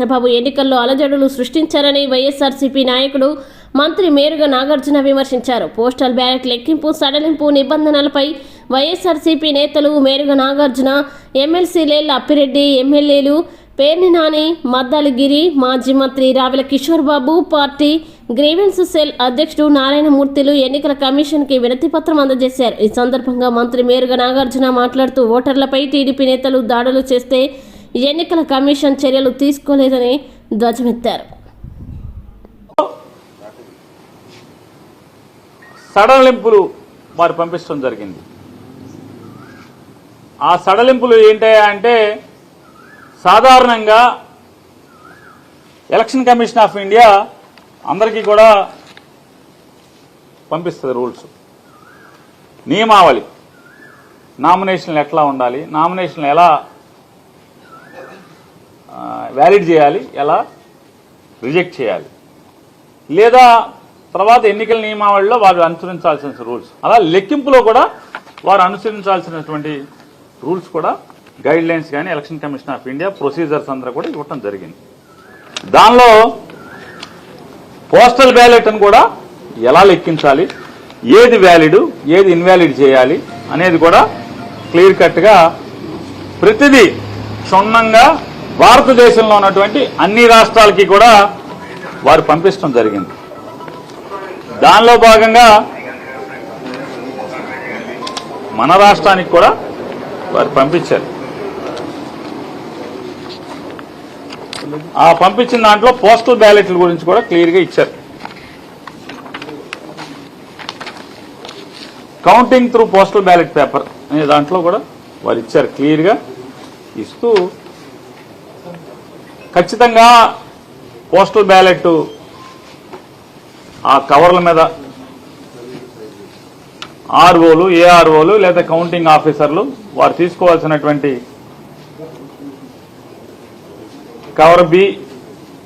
చంద్రబాబు ఎన్నికల్లో అలజడులు సృష్టించారని వైఎస్ఆర్సీపీ నాయకుడు మంత్రి మేరుగా నాగార్జున విమర్శించారు. పోస్టల్ బ్యాలెట్ లెక్కింపు సడలింపు నిబంధనలపై వైఎస్ఆర్సీపీ నేతలు మేరుగా నాగార్జున ఎమ్మెల్సీలేళ్ళ అప్పిరెడ్డి ఎమ్మెల్యేలు పేర్ని నాని మద్దాలగిరి మాజీ మంత్రి Ravela Kishore Babu party grievance cell అధ్యక్షుడు నారాయణమూర్తిలు ఎన్నికల కమిషన్కి వినతిపత్రం అందజేశారు. ఈ సందర్భంగా మంత్రి మేరుగా నాగార్జున మాట్లాడుతూ ఓటర్లపై టీడీపీ నేతలు దాడులు చేస్తే ఎన్నికల కమిషన్ చర్యలు తీసుకోలేదని ధ్వజమెత్తారు. సడలింపులు వారు పంపించడం జరిగింది. ఆ సడలింపులు ఏంటయ్యా అంటే సాధారణంగా ఎలక్షన్ కమిషన్ ఆఫ్ ఇండియా అందరికీ కూడా పంపిస్తుంది రూల్స్. నియమావళి. నామినేషన్లు ఎట్లా ఉండాలి నామినేషన్లు ఎలా వ్యాలిడ్ చేయాలి. ఎలా? రిజెక్ట్ చేయాలి. లేదా తర్వాత ఎన్నికల నియమావళిలో వారు అనుసరించాల్సిన రూల్స్. అలా లెక్కింపులో కూడా వారు అనుసరించాల్సినటువంటి రూల్స్ కూడా గైడ్ లైన్స్ కానీ election commission of India procedures అందరూ కూడా ఇవ్వటం జరిగింది. దానిలో పోస్టల్ బ్యాలెట్ అని కూడా ఎలా లెక్కించాలి? ఏది వ్యాలిడ్ ఏది ఇన్వాలిడ్ చేయాలి? అనేది కూడా క్లియర్ కట్గా ప్రతిదీ క్షుణ్ణంగా భారతదేశంలో ఉన్నటువంటి అన్ని రాష్ట్రాలకి కూడా వారు పంపించడం జరిగింది. దానిలో భాగంగా మన రాష్ట్రానికి కూడా వారు పంపించారు. ఆ పంపించిన దాంట్లో పోస్టల్ బ్యాలెట్ల గురించి కూడా క్లియర్గా ఇచ్చారు. Counting through postal ballot paper అనే దాంట్లో కూడా వారు ఇచ్చారు క్లియర్గా. ఇస్తూ ఖచ్చితంగా పోస్టల్ బ్యాలెట్ ఆ కవర్ల మీద ఆర్ఓలు ఏఆర్ఓలు లేదా కౌంటింగ్ ఆఫీసర్లు వారు తీసుకోవాల్సినటువంటి cover B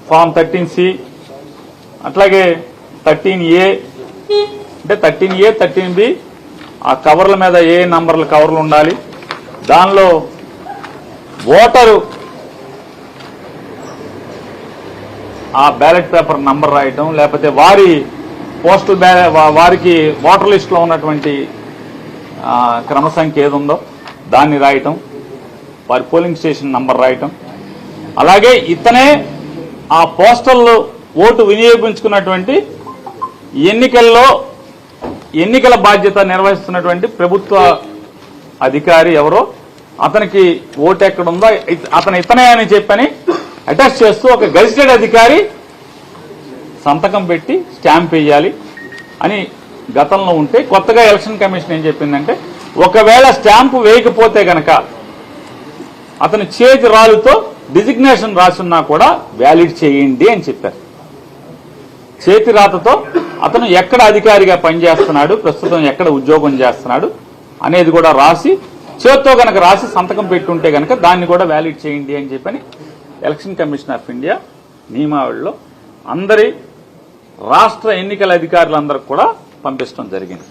form thirteen C అట్లాగే థర్టీన్ ఏ అంటే థర్టీన్ ఏ థర్టీన్ బి ఆ కవర్ల మీద ఏ నంబర్ల కవర్లు ఉండాలి దానిలో ఓటరు ఆ బ్యాలెట్ పేపర్ నంబర్ రాయటం లేకపోతే వారి పోస్టల్ బ్యాలె వారికి ఓటర్ లిస్ట్లో ఉన్నటువంటి క్రమ సంఖ్య ఏది ఉందో దాన్ని రాయటం వారి పోలింగ్ స్టేషన్ నంబర్ రాయటం. అలాగే ఇతనే ఆ పోస్టల్ ఓటు వినియోగించుకున్నటువంటి ఎన్నికల్లో ఎన్నికల బాధ్యత నిర్వహిస్తున్నటువంటి ప్రభుత్వ అధికారి ఎవరో అతనికి ఓటు ఎక్కడుందో అతను ఇతనే అని చెప్పని అటాచ్ చేస్తూ ఒక గజిటెడ్ అధికారి సంతకం పెట్టి స్టాంప్ వేయాలి అని గతంలో ఉంటే కొత్తగా ఎలక్షన్ కమిషన్ ఏం చెప్పిందంటే ఒకవేళ స్టాంపు వేయకపోతే గనక అతని చేతి రాళ్ళతో డిజిగ్నేషన్ రాసున్నా కూడా వ్యాలిడ్ చేయండి అని చెప్పారు. చేతి రాతతో అతను ఎక్కడ అధికారిగా పనిచేస్తున్నాడు ప్రస్తుతం ఎక్కడ ఉద్యోగం చేస్తున్నాడు అనేది కూడా రాసి చేత్తో గనక రాసి సంతకం పెట్టుంటే గనక దాన్ని కూడా వ్యాలిడ్ చేయండి అని చెప్పని ఎలక్షన్ కమిషన్ ఆఫ్ ఇండియా నియమావళిలో అందరి రాష్ట్ర ఎన్నికల అధికారులందరికి కూడా పంపించడం జరిగింది.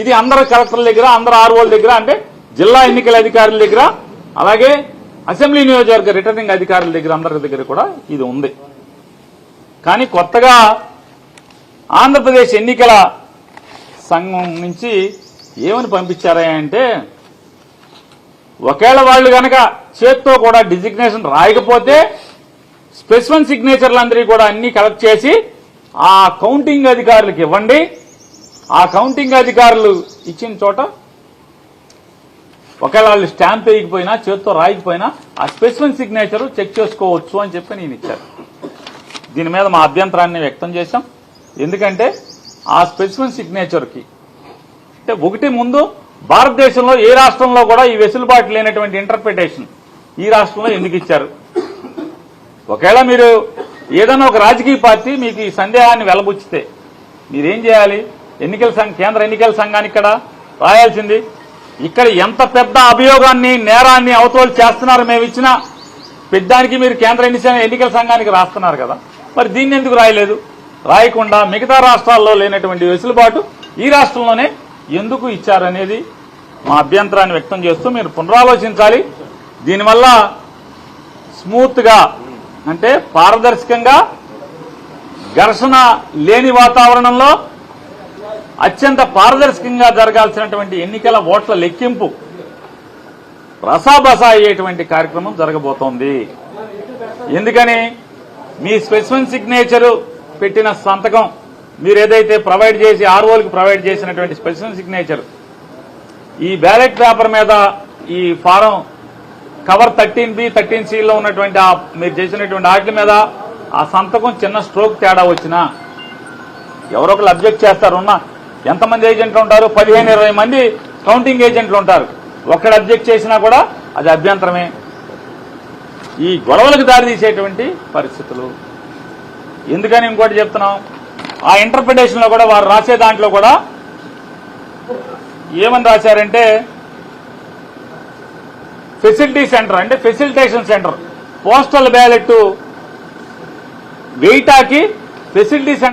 ఇది అందరు కలెక్టర్ల దగ్గర అందరు ఆర్ఓల దగ్గర అంటే జిల్లా ఎన్నికల అధికారుల దగ్గర అలాగే అసెంబ్లీ నియోజకవర్గ రిటర్నింగ్ అధికారుల దగ్గర అందరి దగ్గర కూడా ఇది ఉంది. కానీ కొత్తగా ఆంధ్రప్రదేశ్ ఎన్నికల సంఘం నుంచి ఏమని పంపించారా అంటే ఒకవేళ వాళ్ళు కనుక చేత్తో కూడా డిజిగ్నేషన్ రాయకపోతే స్పెసిఫన్ సిగ్నేచర్లందరికీ కూడా అన్ని కలెక్ట్ చేసి ఆ కౌంటింగ్ అధికారులకు ఇవ్వండి. ఆ కౌంటింగ్ అధికారులు ఇచ్చిన చోట ఒకవేళ వాళ్ళు స్టాంప్ వేయకపోయినా చేత్తో రాయకపోయినా ఆ స్పెసిఫిన్ సిగ్నేచర్ చెక్ చేసుకోవచ్చు అని చెప్పి నేను ఇచ్చాను. దీని మీద మా అభ్యంతరాన్ని వ్యక్తం చేశాం. ఎందుకంటే ఆ స్పెసిఫిన్ సిగ్నేచర్కి అంటే ఒకటి ముందు భారతదేశంలో ఏ రాష్ట్రంలో కూడా ఈ వెసులుబాటు లేనటువంటి ఇంటర్ప్రిటేషన్ ఈ రాష్ట్రంలో ఎందుకు ఇచ్చారు? ఒకవేళ మీరు ఏదైనా ఒక రాజకీయ పార్టీ మీకు ఈ సందేహాన్ని వెలబుచ్చితే మీరేం చేయాలి? ఎన్నికల సంఘ కేంద్ర ఎన్నికల సంఘానికి ఇక్కడ రాయాల్సింది. ఇక్కడ ఎంత పెద్ద అభియోగాన్ని నేరాన్ని అవతోలు చేస్తున్నారు మేము ఇచ్చిన పెద్దానికి మీరు కేంద్ర ఎన్నికల ఎన్నికల సంఘానికి రాస్తున్నారు కదా. మరి దీన్ని ఎందుకు రాయలేదు? రాయకుండా మిగతా రాష్ట్రాల్లో లేనటువంటి వెసులుబాటు ఈ రాష్ట్రంలోనే ఎందుకు ఇచ్చారనేది మా అభ్యంతరాన్ని వ్యక్తం చేస్తూ మీరు పునరాలోచించాలి. దీనివల్ల స్మూత్గా అంటే పారదర్శకంగా ఘర్షణ లేని వాతావరణంలో అత్యంత పారదర్శకంగా జరగాల్సినటువంటి ఎన్నికల ఓట్ల లెక్కింపు రసాబసా అయ్యేటువంటి కార్యక్రమం జరగబోతోంది. ఎందుకని? మీ స్పెసిఫిన్ సిగ్నేచరు పెట్టిన సంతకం మీరు ఏదైతే ప్రొవైడ్ చేసి ఆర్ఓలకు ప్రొవైడ్ చేసినటువంటి స్పెషల్ సిగ్నేచర్ ఈ బ్యాలెట్ పేపర్ మీద ఈ form cover thirteen B thirteen సిలో ఉన్నటువంటి ఆ మీరు చేసినటువంటి వాటి మీద ఆ సంతకం చిన్న స్ట్రోక్ తేడా వచ్చినా ఎవరో ఒకరు అబ్జెక్ట్ చేస్తారున్న ఎంతమంది ఏజెంట్లు ఉంటారు? పదిహేను ఇరవై మంది కౌంటింగ్ ఏజెంట్లు ఉంటారు. ఒక్కడ అబ్జెక్ట్ చేసినా కూడా అది అభ్యంతరమే. ఈ గొడవలకు దారితీసేటువంటి పరిస్థితులు. ఎందుకని ఇంకోటి చెప్తున్నాం? ఆ ఇంటర్ప్రిటేషన్లో కూడా వారు రాసే దాంట్లో కూడా ఏమని రాశారంటే ఫెసిలిటీ సెంటర్ అంటే ఫెసిలిటేషన్ సెంటర్ పోస్టల్ బ్యాలెట్ వెయిటాకి ఫెసిలిటీ సెంటర్